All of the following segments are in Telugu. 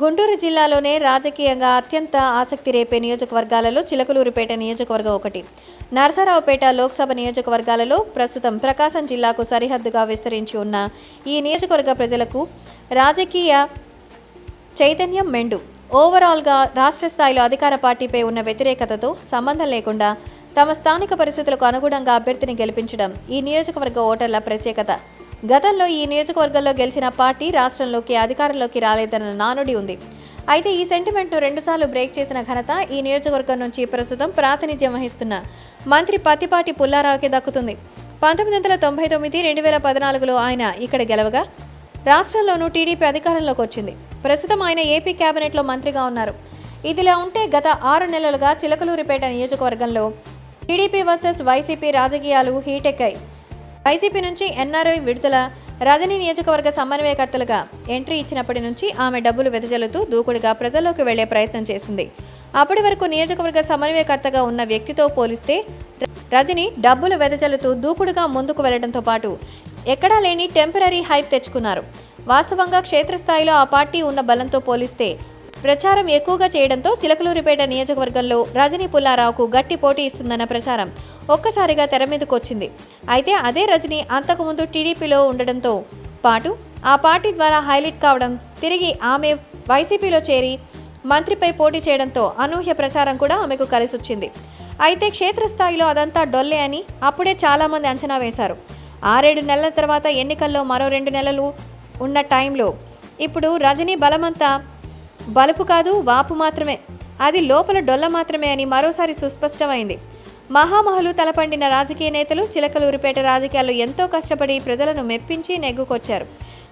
గుంటూరు జిల్లాలోనే రాజకీయంగా అత్యంత ఆసక్తి రేపే నియోజకవర్గాలలో చిలకలూరుపేట నియోజకవర్గం ఒకటి. నరసరావుపేట లోక్సభ నియోజకవర్గాలలో ప్రస్తుతం ప్రకాశం జిల్లాకు సరిహద్దుగా విస్తరించి ఉన్న ఈ నియోజకవర్గ ప్రజలకు రాజకీయ చైతన్యం మెండు. ఓవరాల్గా రాష్ట్ర స్థాయిలో అధికార పార్టీపై ఉన్న వ్యతిరేకతతో సంబంధం లేకుండా తమ స్థానిక పరిస్థితులకు అనుగుణంగా అభ్యర్థిని గెలిపించడం ఈ నియోజకవర్గ ఓటర్ల ప్రత్యేకత. గతంలో ఈ నియోజకవర్గంలో గెలిచిన పార్టీ రాష్ట్రంలోకి అధికారంలోకి రాలేదన్న నానుడి ఉంది. అయితే ఈ సెంటిమెంట్ను రెండుసార్లు బ్రేక్ చేసిన ఘనత ఈ నియోజకవర్గం నుంచి ప్రస్తుతం ప్రాతినిధ్యం వహిస్తున్న మంత్రి పత్తిపాటి పుల్లారావుకి దక్కుతుంది. పంతొమ్మిది వందల తొంభై తొమ్మిది రెండు వేల పద్నాలుగులో ఆయన ఇక్కడ గెలవగా రాష్ట్రంలోనూ టీడీపీ అధికారంలోకి వచ్చింది. ప్రస్తుతం ఆయన ఏపీ కేబినెట్లో మంత్రిగా ఉన్నారు. ఇదిలా ఉంటే గత ఆరు నెలలుగా చిలకలూరిపేట నియోజకవర్గంలో టీడీపీ వర్సెస్ వైసీపీ రాజకీయాలు హీటెక్కాయి. వైసీపీ నుంచి ఎన్ఆర్ఐ విడుదల రజనీ నియోజకవర్గ సమన్వయకర్తలుగా ఎంట్రీ ఇచ్చినప్పటి నుంచి ఆమె డబ్బులు వెదజల్లుతూ దూకుడుగా ప్రజల్లోకి వెళ్ళే ప్రయత్నం చేసింది. అప్పటి వరకు నియోజకవర్గ సమన్వయకర్తగా ఉన్న వ్యక్తితో పోలిస్తే రజని డబ్బులు వెదజల్లుతూ దూకుడుగా ముందుకు వెళ్ళడంతో పాటు ఎక్కడా లేని టెంపరీ హైప్ తెచ్చుకున్నారు. వాస్తవంగా క్షేత్రస్థాయిలో ఆ పార్టీ ఉన్న బలంతో పోలిస్తే ప్రచారం ఎక్కువగా చేయడంతో చిలకలూరిపేట నియోజకవర్గంలో రజనీ పుల్లారావుకు గట్టి పోటీ ఇస్తుందన్న ప్రచారం ఒక్కసారిగా తెర మీదకు వచ్చింది అయితే అదే రజని అంతకుముందు టీడీపీలో ఉండడంతో పాటు ఆ పార్టీ ద్వారా హైలైట్ కావడం తిరిగి ఆమె వైసీపీలో చేరి మంత్రిపై పోటీ చేయడంతో అనూహ్య ప్రచారం కూడా ఆమెకు కలిసొచ్చింది. అయితే క్షేత్రస్థాయిలో అదంతా డొల్లే అని అప్పుడే చాలామంది అంచనా వేశారు. ఆరేడు నెలల తర్వాత ఎన్నికల్లో మరో రెండు నెలలు ఉన్న టైంలో ఇప్పుడు రజనీ బలమంతా బలుపు కాదు వాపు మాత్రమే. అది లోపల డొల్ల మాత్రమే అని మరోసారి సుస్పష్టమైంది. మహామహులు తలపండిన రాజకీయ నేతలు చిలకలూరిపేట రాజకీయాల్లో ఎంతో కష్టపడి ప్రజలను మెప్పించి నెగ్గుకొచ్చారు.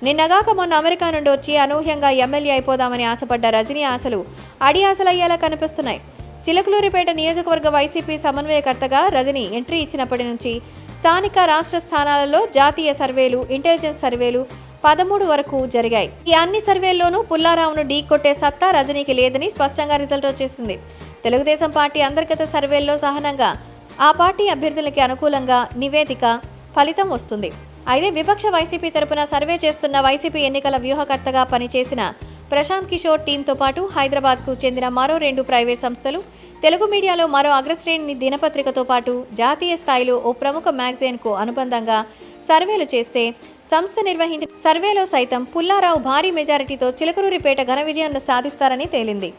నిన్నగాక మొన్న అమెరికా నుండి వచ్చి అనూహ్యంగా ఎమ్మెల్యే అయిపోదామని ఆశపడ్డ రజనీ ఆశలు అడి ఆశలయ్యేలా కనిపిస్తున్నాయి. చిలకలూరిపేట నియోజకవర్గ వైసీపీ సమన్వయకర్తగా రజనీ ఎంట్రీ ఇచ్చినప్పటి నుంచి స్థానిక రాష్ట్ర స్థానాలలో జాతీయ సర్వేలు ఇంటెలిజెన్స్ సర్వేలు పదమూడు వరకు జరిగాయి. ఈ అన్ని సర్వేల్లోనూ పుల్లారావును ఢీ కొట్టే సత్తా రజనీకి లేదని స్పష్టంగా రిజల్ట్ వచ్చేసింది. తెలుగుదేశం పార్టీ అంతర్గత సర్వేల్లో సహనంగా ఆ పార్టీ అభ్యర్థులకి అనుకూలంగా నివేదిక ఫలితం వస్తుంది. అయితే విపక్ష వైసీపీ తరపున సర్వే చేస్తున్న వైసీపీ ఎన్నికల వ్యూహకర్తగా పనిచేసిన ప్రశాంత్ కిషోర్ టీంతో పాటు హైదరాబాద్కు చెందిన మరో రెండు ప్రైవేట్ సంస్థలు తెలుగు మీడియాలో మరో అగ్రశ్రేణి దినపత్రికతో పాటు జాతీయ స్థాయిలో ఓ ప్రముఖ మ్యాగజైన్కు అనుబంధంగా సర్వేలు చేస్తే సంస్థ నిర్వహించిన సర్వేలో సైతం పుల్లారావు భారీ మెజారిటీతో చిలకరూరిపేట ఘన విజయాన్ని సాధిస్తారని తేలింది.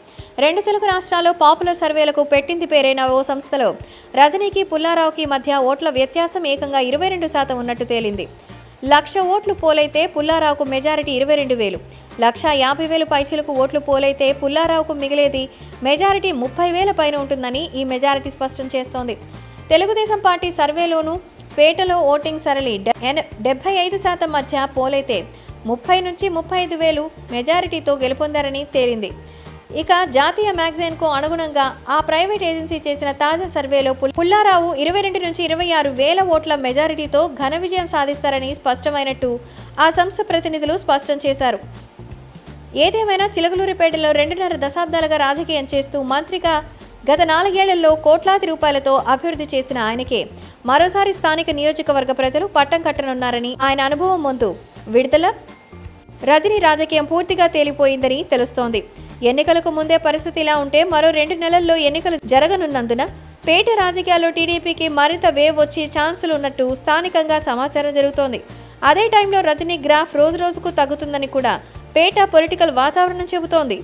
రెండు తెలుగు రాష్ట్రాల్లో పాపులర్ సర్వేలకు పెట్టింది పేరైన ఓ సంస్థలో రజనీకి పుల్లారావుకి మధ్య ఓట్ల వ్యత్యాసం ఏకంగా ఇరవై రెండు శాతం ఉన్నట్టు తేలింది. లక్ష ఓట్లు పోలైతే పుల్లారావుకు మెజారిటీ ఇరవై రెండు వేలు. లక్ష యాభై వేలు పైసలకు ఓట్లు పోలైతే పుల్లారావుకు మిగిలేది మెజారిటీ ముప్పై వేల పైన ఉంటుందని ఈ మెజారిటీ స్పష్టం చేస్తోంది. తెలుగుదేశం పార్టీ సర్వేలోనూ పేటలో ఓటింగ్ సరళి డెబ్బై ఐదు శాతం మధ్య పోలైతే ముప్పై నుంచి ముప్పై ఐదు వేలు మెజారిటీతో గెలుపొందారని తేలింది. ఇక జాతీయ మ్యాగజైన్కు అనుగుణంగా ఆ ప్రైవేట్ ఏజెన్సీ చేసిన తాజా సర్వేలో పుల్లారావు ఇరవై రెండు నుంచి ఇరవై ఆరు వేల ఓట్ల మెజారిటీతో ఘన విజయం సాధిస్తారని స్పష్టమైనట్టు ఆ సంస్థ ప్రతినిధులు స్పష్టం చేశారు. ఏదేమైనా చిలకలూరిపేటలో రెండున్నర దశాబ్దాలుగా రాజకీయం చేస్తూ మంత్రిగా గత నాలుగేళ్ళలో కోట్లాది రూపాయలతో అభివృద్ధి చేసిన ఆయనకే మరోసారి స్థానిక నియోజకవర్గ ప్రజలు పట్టం కట్టనున్నారని ఆయన అనుభవం ముందు. విడుదల? రజనీ రాజకీయం పూర్తిగా తేలిపోయిందని తెలుస్తోంది. ఎన్నికలకు ముందే పరిస్థితి ఇలా ఉంటే మరో రెండు నెలల్లో ఎన్నికలు జరగనున్నందున పేట రాజకీయాల్లో టీడీపీకి మరింత వేవ్ వచ్చే ఛాన్సులు ఉన్నట్టు స్థానికంగా సమాచారం జరుగుతోంది. అదే టైంలో రజనీ గ్రాఫ్ రోజు రోజుకు తగ్గుతుందని కూడా పేట పొలిటికల్ వాతావరణం చెబుతోంది.